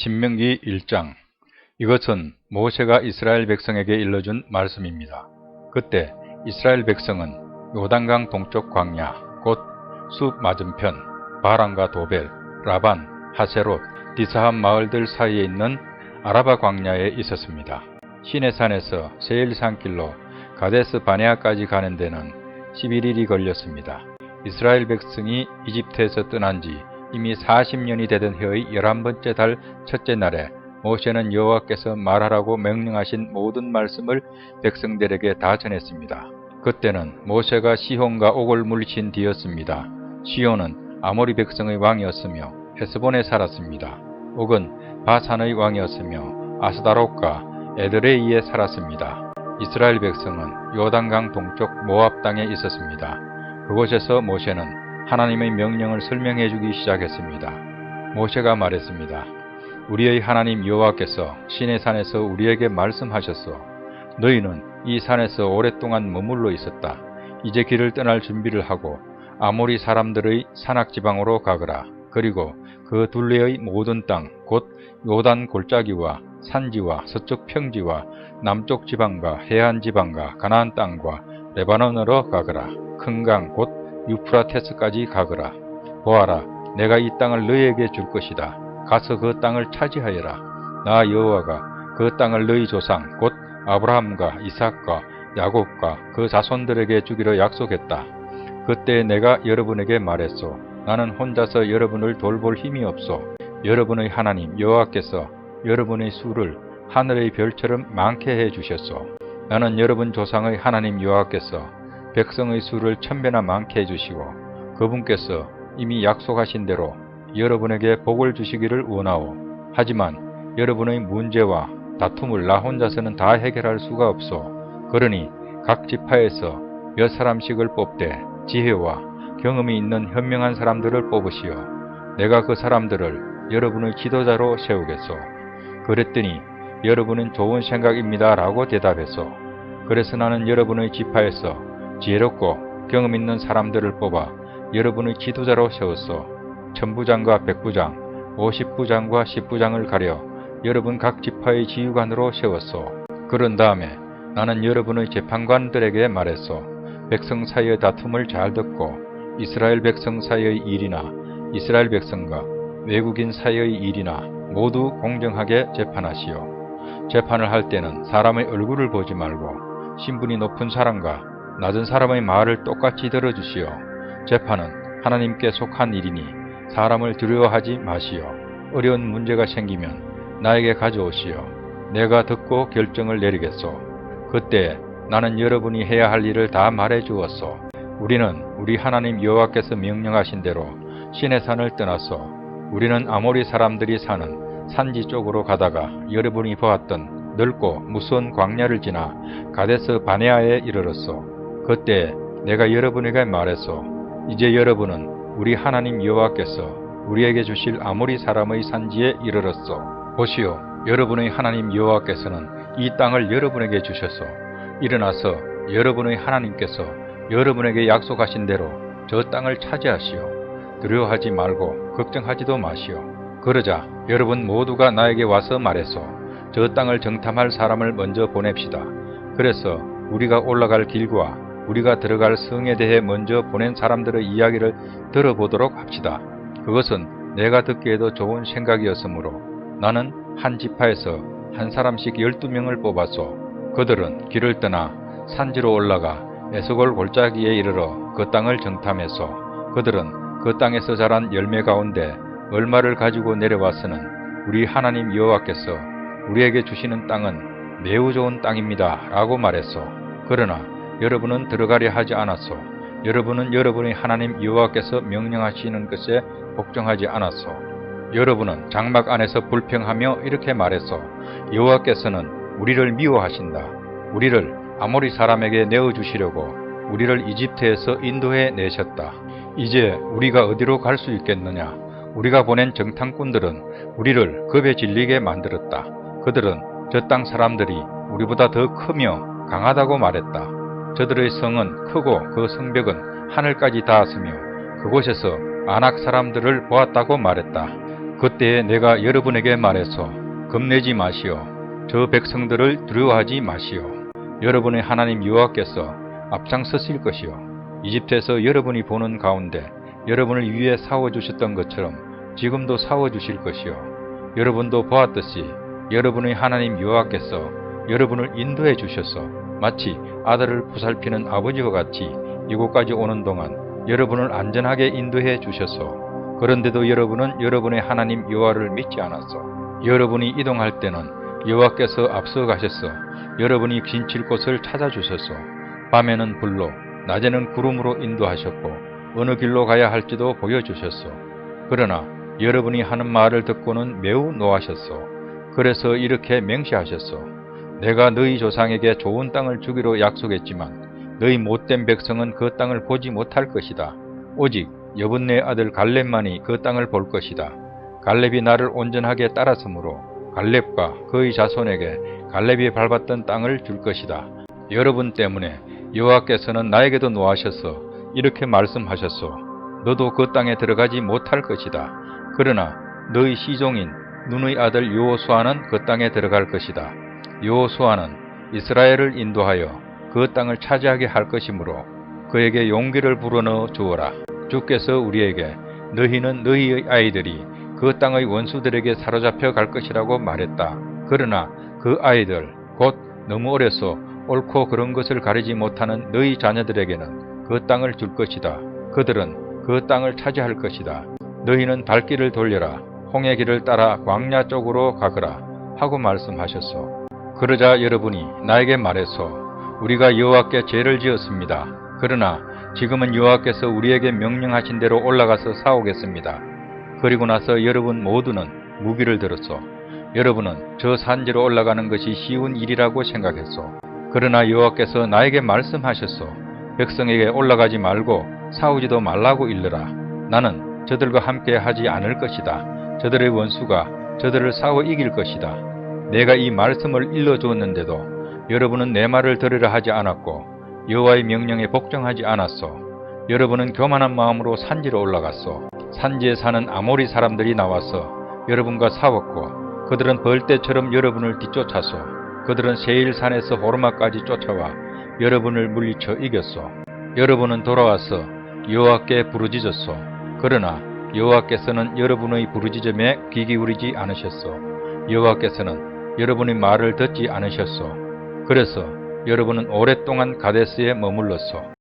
신명기 1장 이것은 모세가 이스라엘 백성에게 일러준 말씀입니다. 그때 이스라엘 백성은 요단강 동쪽 광야 곧 숲 맞은편 바란과 도벨, 라반, 하세롯, 디사함 마을들 사이에 있는 아라바 광야에 있었습니다. 시내산에서 세일산길로 가데스 바네아까지 가는 데는 11일이 걸렸습니다. 이스라엘 백성이 이집트에서 떠난 지 이미 40년이 되던 해의 11번째 달 첫째 날에 모세는 여호와께서 말하라고 명령하신 모든 말씀을 백성들에게 다 전했습니다. 그때는 모세가 시혼과 옥을 물리친 뒤였습니다. 시온은 아모리 백성의 왕이었으며 헤스본에 살았습니다. 옥은 바산의 왕이었으며 아스다롯과 에드레이에 살았습니다. 이스라엘 백성은 요단강 동쪽 모압 땅에 있었습니다. 그곳에서 모세는 하나님의 명령을 설명해 주기 시작했습니다. 모세가 말했습니다. 우리의 하나님 여호와께서 시내 산에서 우리에게 말씀하셨소. 너희는 이 산에서 오랫동안 머물러 있었다. 이제 길을 떠날 준비를 하고 아모리 사람들의 산악 지방으로 가거라. 그리고 그 둘레의 모든 땅, 곧 요단 골짜기와 산지와 서쪽 평지와 남쪽 지방과 해안 지방과 가나안 땅과 레바논으로 가거라. 큰 강 곧 유프라테스까지 가거라. 보아라, 내가 이 땅을 너희에게 줄 것이다. 가서 그 땅을 차지하여라. 나 여호와가 그 땅을 너희 조상 곧 아브라함과 이삭과 야곱과 그 자손들에게 주기로 약속했다. 그때 내가 여러분에게 말했소. 나는 혼자서 여러분을 돌볼 힘이 없소. 여러분의 하나님 여호와께서 여러분의 수를 하늘의 별처럼 많게 해 주셨소. 나는 여러분 조상의 하나님 여호와께서 백성의 수를 천배나 많게 해주시고 그분께서 이미 약속하신 대로 여러분에게 복을 주시기를 원하오. 하지만 여러분의 문제와 다툼을 나 혼자서는 다 해결할 수가 없어. 그러니 각 지파에서 몇 사람씩을 뽑되 지혜와 경험이 있는 현명한 사람들을 뽑으시어 내가 그 사람들을 여러분의 지도자로 세우겠소. 그랬더니 여러분은 좋은 생각입니다 라고 대답했소. 그래서 나는 여러분의 지파에서 지혜롭고 경험 있는 사람들을 뽑아 여러분의 지도자로 세웠소. 천부장과 백부장, 오십부장과 십부장을 가려 여러분 각 지파의 지휘관으로 세웠소. 그런 다음에 나는 여러분의 재판관들에게 말했소. 백성 사이의 다툼을 잘 듣고 이스라엘 백성 사이의 일이나 이스라엘 백성과 외국인 사이의 일이나 모두 공정하게 재판하시오. 재판을 할 때는 사람의 얼굴을 보지 말고 신분이 높은 사람과 낮은 사람의 말을 똑같이 들어주시오. 재판은 하나님께 속한 일이니 사람을 두려워하지 마시오. 어려운 문제가 생기면 나에게 가져오시오. 내가 듣고 결정을 내리겠소. 그때 나는 여러분이 해야 할 일을 다 말해 주었소. 우리는 우리 하나님 여호와께서 명령하신 대로 시내 산을 떠났소. 우리는 아모리 사람들이 사는 산지 쪽으로 가다가 여러분이 보았던 넓고 무서운 광야를 지나 가데스 바네아에 이르렀소. 그때 내가 여러분에게 말했소. 이제 여러분은 우리 하나님 여호와께서 우리에게 주실 아모리 사람의 산지에 이르렀소. 보시오, 여러분의 하나님 여호와께서는 이 땅을 여러분에게 주셔서 일어나서 여러분의 하나님께서 여러분에게 약속하신 대로 저 땅을 차지하시오. 두려워하지 말고 걱정하지도 마시오. 그러자 여러분 모두가 나에게 와서 말했소. 저 땅을 정탐할 사람을 먼저 보냅시다. 그래서 우리가 올라갈 길과 우리가 들어갈 성에 대해 먼저 보낸 사람들의 이야기를 들어보도록 합시다. 그것은 내가 듣기에도 좋은 생각이었으므로 나는 한 지파에서 한 사람씩 12명을 뽑았소. 그들은 길을 떠나 산지로 올라가 에스골 골짜기에 이르러 그 땅을 정탐했소. 그들은 그 땅에서 자란 열매 가운데 얼마를 가지고 내려왔으는 우리 하나님 여호와께서 우리에게 주시는 땅은 매우 좋은 땅입니다. 라고 말했소. 그러나 여러분은 들어가려 하지 않았소. 여러분은 여러분의 하나님 여호와께서 명령하시는 것에 복종하지 않았소. 여러분은 장막 안에서 불평하며 이렇게 말했소. 여호와께서는 우리를 미워하신다. 우리를 아모리 사람에게 내어 주시려고 우리를 이집트에서 인도해 내셨다. 이제 우리가 어디로 갈 수 있겠느냐? 우리가 보낸 정탐꾼들은 우리를 겁에 질리게 만들었다. 그들은 저 땅 사람들이 우리보다 더 크며 강하다고 말했다. 저들의 성은 크고 그 성벽은 하늘까지 닿았으며 그곳에서 아낙 사람들을 보았다고 말했다. 그때에 내가 여러분에게 말해서 겁내지 마시오. 저 백성들을 두려워하지 마시오. 여러분의 하나님 여호와께서 앞장서실 것이요. 이집트에서 여러분이 보는 가운데 여러분을 위해 싸워주셨던 것처럼 지금도 싸워주실 것이요. 여러분도 보았듯이 여러분의 하나님 여호와께서 여러분을 인도해 주셔서 마치 아들을 보살피는 아버지와 같이 이곳까지 오는 동안 여러분을 안전하게 인도해 주셔서 그런데도 여러분은 여러분의 하나님 여호와를 믿지 않았어. 여러분이 이동할 때는 여호와께서 앞서 가셔서 여러분이 진칠 곳을 찾아주셔서 밤에는 불로 낮에는 구름으로 인도하셨고 어느 길로 가야 할지도 보여 주셨소. 그러나 여러분이 하는 말을 듣고는 매우 노하셨소. 그래서 이렇게 맹시하셨소. 내가 너희 조상에게 좋은 땅을 주기로 약속했지만 너희 못된 백성은 그 땅을 보지 못할 것이다. 오직 여분네 아들 갈렙만이 그 땅을 볼 것이다. 갈렙이 나를 온전하게 따랐으므로 갈렙과 그의 자손에게 갈렙이 밟았던 땅을 줄 것이다. 여러분 때문에 여호와께서는 나에게도 노하셔서 이렇게 말씀하셨소. 너도 그 땅에 들어가지 못할 것이다. 그러나 너희 시종인 눈의 아들 요호수아는 그 땅에 들어갈 것이다. 요호수아는 이스라엘을 인도하여 그 땅을 차지하게 할 것이므로 그에게 용기를 불어넣어 주어라. 주께서 우리에게 너희는 너희의 아이들이 그 땅의 원수들에게 사로잡혀 갈 것이라고 말했다. 그러나 그 아이들 곧 너무 어려서 옳고 그런 것을 가리지 못하는 너희 자녀들에게는 그 땅을 줄 것이다. 그들은 그 땅을 차지할 것이다. 너희는 발길을 돌려라. 홍해 길을 따라 광야 쪽으로 가거라. 하고 말씀하셨소. 그러자 여러분이 나에게 말해서 우리가 여호와께 죄를 지었습니다. 그러나 지금은 여호와께서 우리에게 명령하신 대로 올라가서 싸우겠습니다. 그리고 나서 여러분 모두는 무기를 들었소. 여러분은 저 산지로 올라가는 것이 쉬운 일이라고 생각했소. 그러나 여호와께서 나에게 말씀하셨소. 백성에게 올라가지 말고 싸우지도 말라고 일러라. 나는 저들과 함께 하지 않을 것이다. 저들의 원수가 저들을 싸워 이길 것이다. 내가 이 말씀을 일러주었는데도 여러분은 내 말을 들으려 하지 않았고 여호와의 명령에 복종하지 않았소. 여러분은 교만한 마음으로 산지로 올라갔소. 산지에 사는 아모리 사람들이 나와서 여러분과 싸웠고 그들은 벌떼처럼 여러분을 뒤쫓아서 그들은 세일산에서 호르마까지 쫓아와 여러분을 물리쳐 이겼소. 여러분은 돌아와서 여호와께 부르짖었소. 그러나 여호와께서는 여러분의 부르짖음에 귀 기울이지 않으셨소. 여호와께서는 여러분의 말을 듣지 않으셨소. 그래서 여러분은 오랫동안 가데스에 머물렀소.